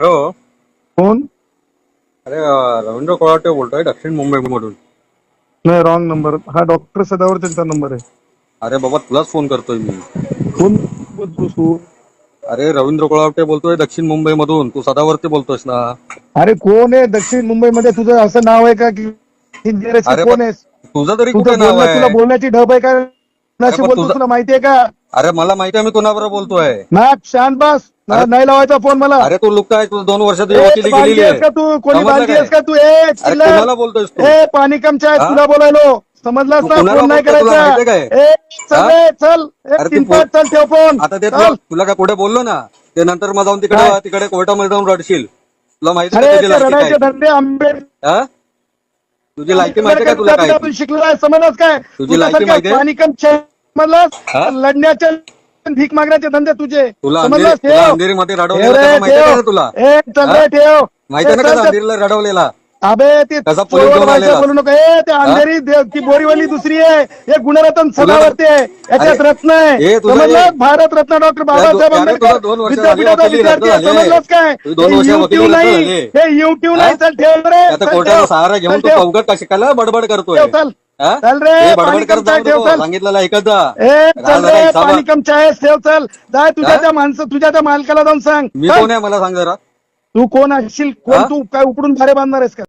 Hello. कोण? अरे अं, रवींद्र कोळाटे बोलतोय दक्षिण मुंबईमधून. नाही रॉंग नंबर हा डॉक्टर सदावर त्यांचा नंबर आहे. अरे बाबा तुलाच फोन करतोय मी. कोण बोलतोस तू? अरे रवींद्र कोळावटे बोलतोय दक्षिण मुंबईमधून. तू सदावरती बोलतोयस ना. अरे कोण आहे दक्षिण मुंबईमध्ये? तुझं असं नाव आहे का की इंजिनियर अरे कोण पण आहेस तुझं तरी कुठे तुझं नाव बोलणं तुला आहे बोलण्याची ढब आहे का? कुणाशी पण बोलतो तुझं- तुला माहितीये का? अरे मला माहिती आहे मी कुणाबरोबर बोलतोय ना शांत बस ना- नाही लावायचा फोन मला अरे तू लुक काय तू दोन वर्ष तुझी ए, वकिली बांधली गेलेली आहेस का आहे तू कोणी समजलं बांधली काय? आहेस का तू ए अरे चिल्लर. कुणाला बोलतोयस तू ए पाणी कमच्या हा? तुला बोलायलो समजलास तू ना कुणाला फोन नाही बोलतोय तुला करायचा माहितीये काय? ए चल हा? रे चल ए, अरे ते तीन फोन- पाच चल ठेव फोन आता ते चल. तुला काय कुठे बोललो ना ते नंतर मग जाऊन तिकडे काय? तिकडे कोर्टामध्ये जाऊन रडशील तुला माहिती अरे आहे ते तुझी लायकी रडायचे काय धंदे आंबेड हा? तुझी लायकी माहिती आहे का तुला काय आपण शिकलोय समजलास काय तुझी लायकी तुझ्यासारख्या माहितीये? पाणी कम समजलास हा? लढण्याचे भीक मागण्याचे धंदे तुझे तुला समजलास अंधेरी- तुला ठेव अंधेरीमध्ये ठेव रडवलेलं रे, कसं माहिती आहे का ठेव. तुला ए चल हा? रे ठेव माहिती आहे ना ए, चल, कसं चल. अंधेरीला रडवलेला अबे ते कसा पोलीस चोर घेऊन व्हायचं आलेला? बोलू नको ए ते अंधेरी ती बोरीवली दुसरी आहे हे गुणरत्न सदावर्ती आहे याच्यात अरे, रत्न आहे हे तुझं हे- भारत रत्न डॉक्टर बाबासाहेब आंबेडकर तुला दोन वर्ष झाली विद्यापीठाचा वकिली रद्द विद्यार्थी आहे झाली. समजलास काय तुझी दोन हे वर्ष युट्यूब वकिली रद्द नाही झाली. हे युट्यूब हा? नाही चल ठेव रे आता चल कोर्टाचा ठेव. सहारा घेऊन चल तू ठेव. बडबड करतोय ठेव, चल. चल रे, पाणी कमचाय, ठेव, नको चल. सांगितलेलं ऐकत जा ए राहा चल जरा रे हिसाबात. पाणी कम चायस ठेव चल जाय तुझ्या हा? त्या माणसं तुझ्या त्या मालकाला जाऊन सांग मी चल. कोण आहे मला सांग जरा तू कोण असशील कोण हा? तू काय उपडून भारे बांधणार आहेस का